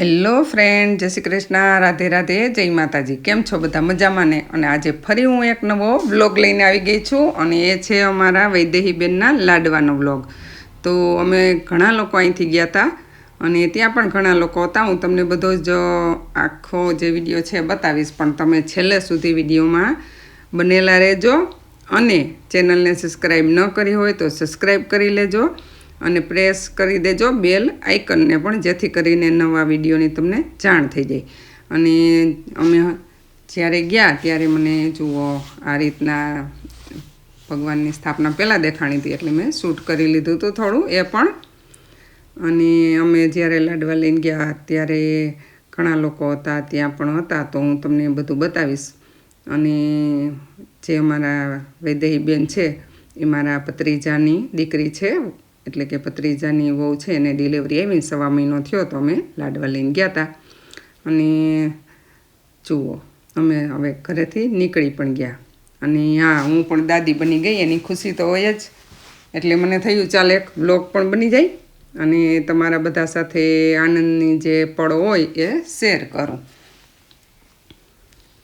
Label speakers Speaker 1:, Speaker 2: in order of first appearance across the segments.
Speaker 1: Hello friend જય શ્રી કૃષ્ણ. રાધે રાધે. જય માતાજી. કેમ છો બધા? મજામાં ને? અને આજે ફરી હું એક નવો વ્લોગ લઈને આવી ગઈ છું. અને એ છે અમારા વૈદેહીબેનના લાડવાનો વ્લોગ તો અમે ઘણા લોકો અહીંથી ગયા હતા અને ત્યાં પણ ઘણા લોકો હતા. હું તમને બધો જ આખો જે વીડિયો છે બતાવીશ. પણ તમે છેલ્લે સુધી વિડીયોમાં બનેલા રહેજો. અને ચેનલને સબસ્ક્રાઈબ ન કરી હોય તો સબસ્ક્રાઈબ કરી લેજો. અને પ્રેસ કરી દેજો બેલ આઇકનને પણ, જેથી કરીને નવા વિડીયોની તમને જાણ થઈ જાય. અને અમે જ્યારે ગયા, ત્યારે મને જુઓ, આ રીતના ભગવાનની સ્થાપના પહેલાં દેખાણી હતી, એટલે મેં શૂટ કરી લીધું હતું થોડું, એ પણ. અને અમે જ્યારે લાડવા લઈને ગયા, ત્યારે ઘણા લોકો હતા, ત્યાં પણ હતા, તો હું તમને બધું બતાવીશ. અને જે અમારા વૈદેહી બેન છે, એ મારા ભત્રીજાની દીકરી છે એટલે કે ભત્રીજાની વહુ છે એને ડિલિવરી આવીને સવા મહિનો થયો તો અમે લાડવા લઈને ગયા હતા અને જુઓ, અમે હવે ઘરેથી નીકળી પણ ગયા. અને હા, હું પણ દાદી બની ગઈ, એની ખુશી તો હોય જ. એટલે મને થયું, ચાલ એક બ્લોગ પણ બની જાય અને તમારા બધા સાથે આનંદની જે પળો હોય એ શેર કરું.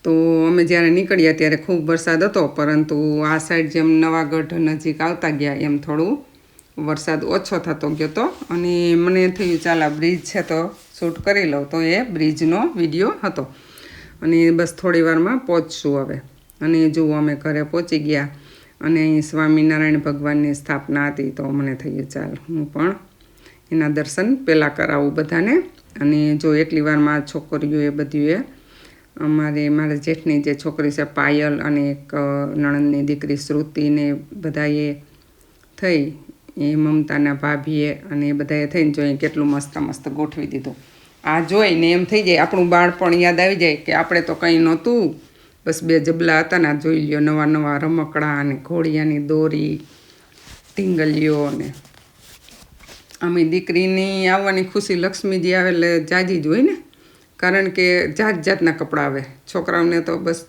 Speaker 1: તો અમે જ્યારે નીકળ્યા ત્યારે ખૂબ વરસાદ હતો, પરંતુ આ સાઈડ જેમ નવાગઢ નજીક આવતા ગયા એમ થોડું વરસાદ ઓછો થતો ગયો તો અને મને થયું, ચાલ આ બ્રિજ છે તો શૂટ કરી લઉં. તો એ બ્રિજનો વીડિયો હતો. અને બસ થોડી વારમાં પહોંચશું હવે. અને જુઓ અમે ઘરે પહોંચી ગયા. અને અહીં સ્વામિનારાયણ ભગવાનની સ્થાપના હતી તો મને થયું, ચાલ હું પણ એના દર્શન પહેલાં કરાવું બધાને. અને જો એટલી વારમાં છોકરીઓ એ બધું એ અમારે, મારા જેઠની જે છોકરી છે, પાયલ અને એક નણંદની દીકરી શ્રુતિને બધાએ થઈ. એ મમતાના ભાભીએ અને એ બધાએ થઈને જોઈએ કેટલું મસ્ત મસ્ત ગોઠવી દીધું. આ જોઈને એમ થઈ જાય, આપણું બાળપણ યાદ આવી જાય કે આપણે તો કંઈ નહોતું. બસ બે જબલા હતા ને આ જોઈ લ્યો નવા નવા રમકડા અને ઘોડિયાની દોરી, ટીંગલીઓ અને અમે દીકરીની આવવાની ખુશી લક્ષ્મીજી આવે એટલે જાજી જ હોય ને. કારણ કે જાત જાતના કપડાં આવે. છોકરાઓને તો બસ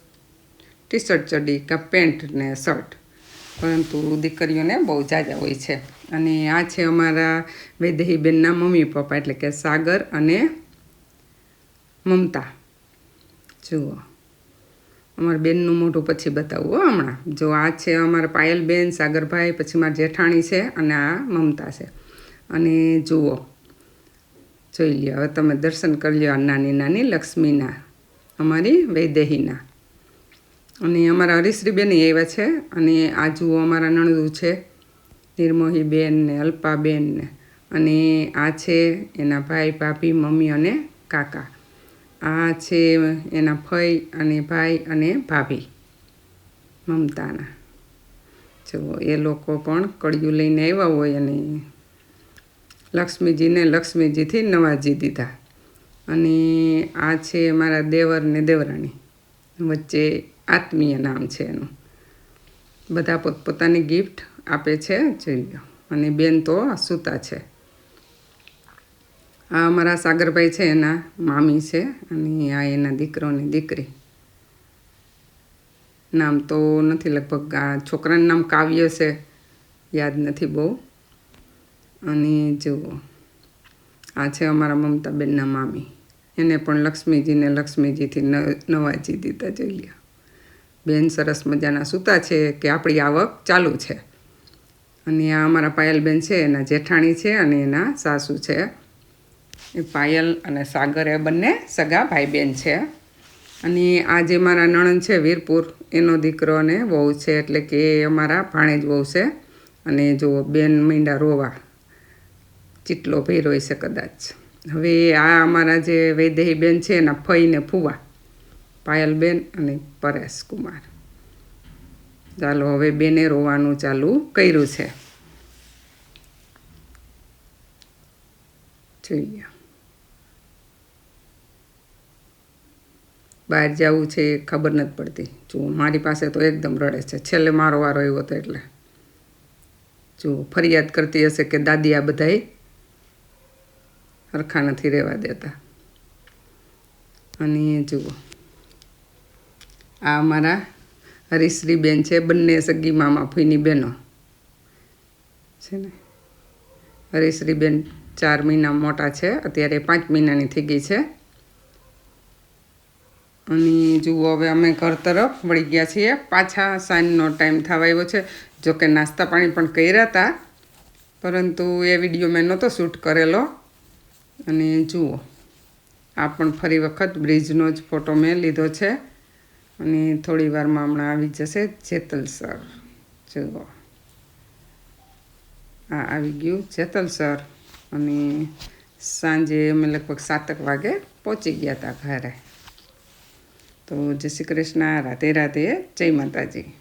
Speaker 1: ટી શર્ટ ચડી કાં પેન્ટ ને શર્ટ. પરંતુ દીકરીઓને બહુ જાજા હોય છે. અને આ છે અમારા વૈદેહીબેનના મમ્મી પપ્પા, એટલે કે સાગર અને મમતા. જુઓ. અમારા બેનનું મોઢું પછી બતાવું હો હમણાં. જો આ છે અમારા પાયલબેન, સાગરભાઈ, પછી મારા જેઠાણી છે અને આ મમતા છે. અને જુઓ. જોઈ લ્યો, હવે તમે દર્શન કરી લ્યો નાની નાની લક્ષ્મીના, અમારી વૈદેહીના. અને અમારા હરીશ્રીબેન આવ્યા છે અને આ અમારા નણદુ છે, નિર્મોહીબેન ને અલ્પાબેન ને. અને આ છે એના ભાઈ, ભાભી, મમ્મી અને કાકા. આ છે એના ફઈ અને ભાઈ અને ભાભી, મમતાના. જો એ લોકો પણ કડિયું લઈને આવ્યા હોય અને લક્ષ્મીજીને લક્ષ્મીજીથી નવાજી દીધા. અને આ છે મારા દેવર ને દેવરાણી. વચ્ચે આત્મીય નામ છે એનું. બધા પોતપોતાની ગિફ્ટ આપે છે જોઈ લો અને બેન તો સૂતા છે. આ અમારા સાગરભાઈ છે, એના મામી છે, અને આ એના દીકરોની દીકરી. નામ તો નથી લગભગ, આ છોકરાનું નામ કાવ્ય છે, યાદ નથી બહુ. અને જુઓ આ છે અમારા મમતાબેનના મામી. એને પણ લક્ષ્મીજીને લક્ષ્મીજીથી નવાજી દીધા જોઈ લ્યો. બેન સરસ મજાના સૂતા છે કે આપણી આવક ચાલુ છે. અને આ અમારા પાયલબેન છે, એના જેઠાણી છે અને એના સાસુ છે. એ પાયલ અને સાગર એ બંને સગા ભાઈ બેન છે. અને આ જે મારા નણંદ છે વીરપુર, એનો દીકરો અને વહુ છે, એટલે કે એ અમારા ભાણેજ વહુ છે. અને જો બેન મીંડા રોવા ચીટલો ભર્યો છે કદાચ. હવે આ અમારા જે વૈદેહી બેન છે એના ફઈ ને ફુવા. પાયલબેન અને પરેશ કુમાર. ચાલો હવે બેને રોવાનું ચાલુ કર્યું છે. જોઈએ. બહાર જવું છે એ ખબર નથી પડતી. જુઓ મારી પાસે તો એકદમ રડે છે. છેલ્લે મારો વારો આવ્યો હતો એટલે. જુઓ ફરિયાદ કરતી હશે કે દાદી આ બધાએ હરખા નથી રહેવા દેતા. અને જુઓ. આ અમારા હરીશ્રીબેન છે, બંને સગી મામા ફૂઈની બહેનો. છે ને? હરીશ્રીબેન ચાર મહિના મોટા છે, અત્યારે પાંચ મહિનાની થઈ ગઈ છે. અને જુઓ, હવે અમે ઘર તરફ વળી ગયા છીએ. પાછા સાંજનો ટાઈમ થવા આવ્યો છે. જોકે નાસ્તા પાણી પણ કર્યા હતા, પરંતુ એ વીડિયો મેં નહોતો શૂટ કરેલો. અને જુઓ, આ પણ ફરી વખત બ્રિજનો જ ફોટો મેં લીધો છે. અને થોડી વારમાં હમણાં આવી જશે જેતલ સર. જુઓ. આ આવી ગયું જેતલ સર. અને સાંજે અમે લગભગ સાતક વાગે પહોંચી ગયા હતા ઘરે. તો જય શ્રી કૃષ્ણ, રાધે રાધે, જય માતાજી.